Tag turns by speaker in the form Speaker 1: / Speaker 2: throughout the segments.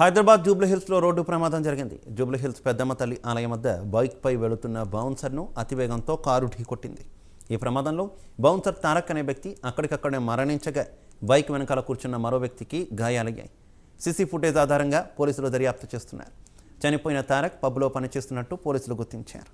Speaker 1: హైదరాబాద్ జూబ్లీహిల్స్లో రోడ్డు ప్రమాదం జరిగింది. జూబ్లీహిల్స్ పెద్దమ్మ తల్లి ఆలయం వద్ద బైక్పై వెళుతున్న బౌన్సర్ను అతివేగంతో కారు ఢీకొట్టింది. ఈ ప్రమాదంలో బౌన్సర్ తారక్ అనే వ్యక్తి అక్కడికక్కడే మరణించగా బైక్ వెనకాల కూర్చున్న మరో వ్యక్తికి గాయాలయ్యాయి. సీసీ ఫుటేజ్ ఆధారంగా పోలీసులు దర్యాప్తు చేస్తున్నారు. చనిపోయిన తారక్ పబ్లో పనిచేస్తున్నట్టు పోలీసులు గుర్తించారు.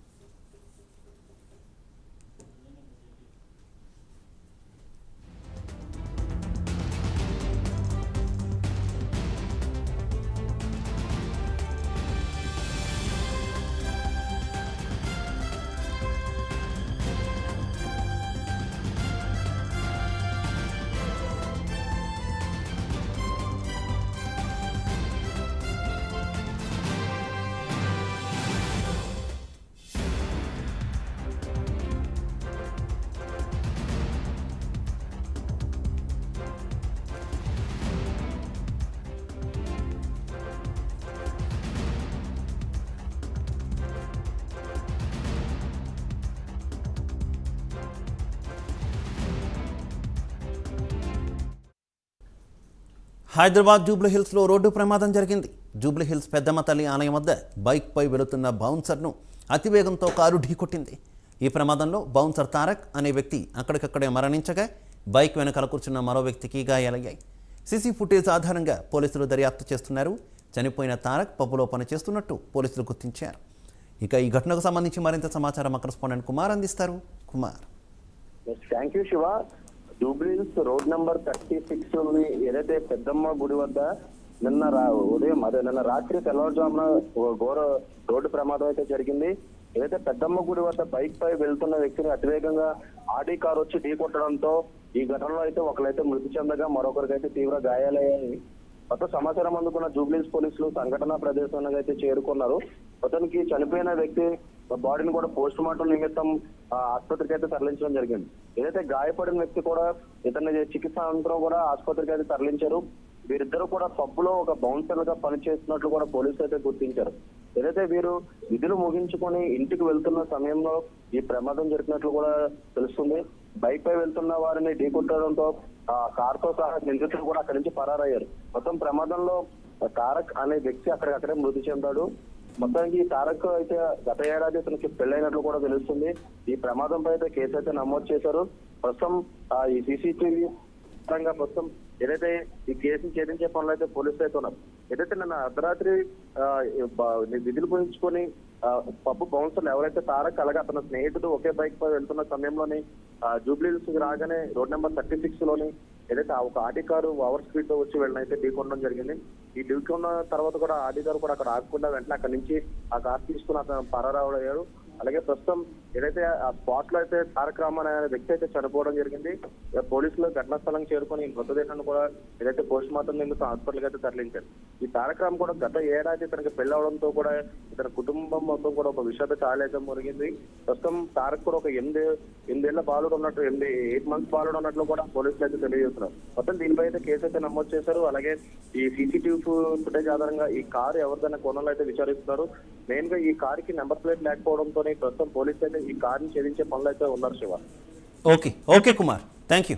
Speaker 1: హైదరాబాద్ జూబ్లీహిల్స్లో రోడ్డు ప్రమాదం జరిగింది. జూబ్లీహిల్స్ పెద్దమ్మ తల్లి ఆలయం వద్ద బైక్పై వెళుతున్న బౌన్సర్ను అతివేగంతో కారు ఢీకొట్టింది. ఈ ప్రమాదంలో బౌన్సర్ తారక్ అనే వ్యక్తి అక్కడికక్కడే మరణించగా బైక్ వెనకాల కూర్చున్న మరో వ్యక్తికి గాయాలయ్యాయి సీసీ ఫుటేజ్ ఆధారంగా పోలీసులు దర్యాప్తు చేస్తున్నారు. చనిపోయిన తారక్ పబ్బులో పనిచేస్తున్నట్టు పోలీసులు గుర్తించారు. ఇక ఈ ఘటనకు సంబంధించి మరింత సమాచారం మా కరెస్పాండెంట్ కుమార్ అందిస్తారు. Kumar.
Speaker 2: Thank you Shiva Jubilee Hills road number thirty six ఏదైతే పెద్దమ్మ గుడి వద్ద నిన్న రా ఉదయం అదే నిన్న రాత్రి తెల్లవారుజామున ఓ ఘోర రోడ్డు ప్రమాదం అయితే జరిగింది. ఏదైతే పెద్దమ్మ గుడి వద్ద బైక్ పై వెళ్తున్న వ్యక్తిని అతివేగంగా ఆడి కార్ వచ్చి ఢీ కొట్టడంతో ఈ ఘటనలో అయితే ఒకరైతే మృతి చెందగా మరొకరికైతే తీవ్ర గాయాలయ్యాయి. మొత్తం సమాచారం అందుకున్న జూబ్లీస్ పోలీసులు సంఘటన ప్రదేశానికి అయితే చేరుకున్నారు. అతనికి చనిపోయిన వ్యక్తి బాడీని కూడా పోస్ట్ మార్టం నిమిత్తం ఆ, ఆసుపత్రికి అయితే తరలించడం జరిగింది. ఏదైతే గాయపడిన వ్యక్తి కూడా ఇతన్ని చికిత్స అనంతరం కూడా ఆసుపత్రికి అయితే తరలించారు. వీరిద్దరూ కూడా పబ్బులో ఒక బౌన్సర్గా పనిచేస్తున్నట్లు కూడా పోలీసులు అయితే గుర్తించారు. ఏదైతే వీరు విధులు ముగించుకొని ఇంటికి వెళ్తున్న సమయంలో ఈ ప్రమాదం జరిగినట్లు కూడా తెలుస్తుంది. బైక్ పై వెళ్తున్న వారిని ఢీకొట్టడంతో ఆ కార్తో సహా నిందితులు కూడా అక్కడి నుంచి పరారయ్యారు. మొత్తం ప్రమాదంలో తారక్ అనే వ్యక్తి అక్కడికక్కడే మృతి చెందాడు. మొత్తానికి ఈ తారక్ అయితే గత ఏడాది అతనికి పెళ్ళైనట్లు కూడా తెలుస్తుంది. ఈ ప్రమాదంపై అయితే కేసు అయితే నమోదు చేశారు. ప్రస్తుతం ఆ, ఈ సీసీటీవీ పరంగా మొత్తం ఏదైతే ఈ కేసును ఛేదించే పనులు అయితే పోలీసులు అయితే ఉన్నారు. ఏదైతే నిన్న అర్ధరాత్రి విధులు పోయించుకొని పప్పు బౌన్సర్లు ఎవరైతే తారక్ అలాగే అతని స్నేహితుడు ఒకే బైక్ పై వెళ్తున్న సమయంలోని జూబ్లీస్ రాగానే రోడ్ నెంబర్ థర్టీ సిక్స్లోని ఏదైతే ఒక ఆడి కారు ఓవర్ స్పీడ్తో వచ్చి వెళ్ళిన అయితే ఢీకొనడం జరిగింది. ఈ ఢీకొన్న తర్వాత కూడా ఆడి కారు కూడా అక్కడ ఆగకుండా వెంటనే అక్కడ నుంచి ఆ కార్ తీసుకుని అతను పరారయ్యాడు అలాగే ప్రస్తుతం ఏదైతే ఆ స్పాట్లో అయితే తారక రామన్ అనే వ్యక్తి అయితే చనిపోవడం జరిగింది. పోలీసులు ఘటనా స్థలం చేరుకొని మృతదేహాన్ని కూడా ఏదైతే పోస్ట్ మార్టం నిమిత్తం హాస్పిటల్ అయితే తరలించారు. ఈ తారక రామ్ కూడా గత ఏడాది తనకి పెళ్ళి అవడంతో కూడా ఇతని కుటుంబం మొత్తం కూడా ఒక విషాద చాలైతే మురిగింది. ప్రస్తుతం తారక్ కూడా ఒక ఎనిమిది ఎనిమిదేళ్ళ బాలుడు ఉన్నట్టు ఎనిమిది ఎయిట్ మంత్స్ బాలుడు ఉన్నట్లు కూడా పోలీసులు అయితే తెలియజేస్తున్నారు. మొత్తం దీనిపై అయితే కేసు అయితే నమోదు చేశారు. అలాగే ఈ సీసీటీవీ ఫుటేజ్ ఆధారంగా ఈ కారు ఎవరిదైనా కోణంలో అయితే విచారిస్తున్నారు. మెయిన్గా ఈ కారుకి నెంబర్ ప్లేట్ లేకపోవడంతో ప్రస్తుతం పోలీసులు ఈ కార్ని ఛేదించే పనులు అయితే ఉన్నారు Shiva.
Speaker 1: Okay. Okay Kumar. Thank you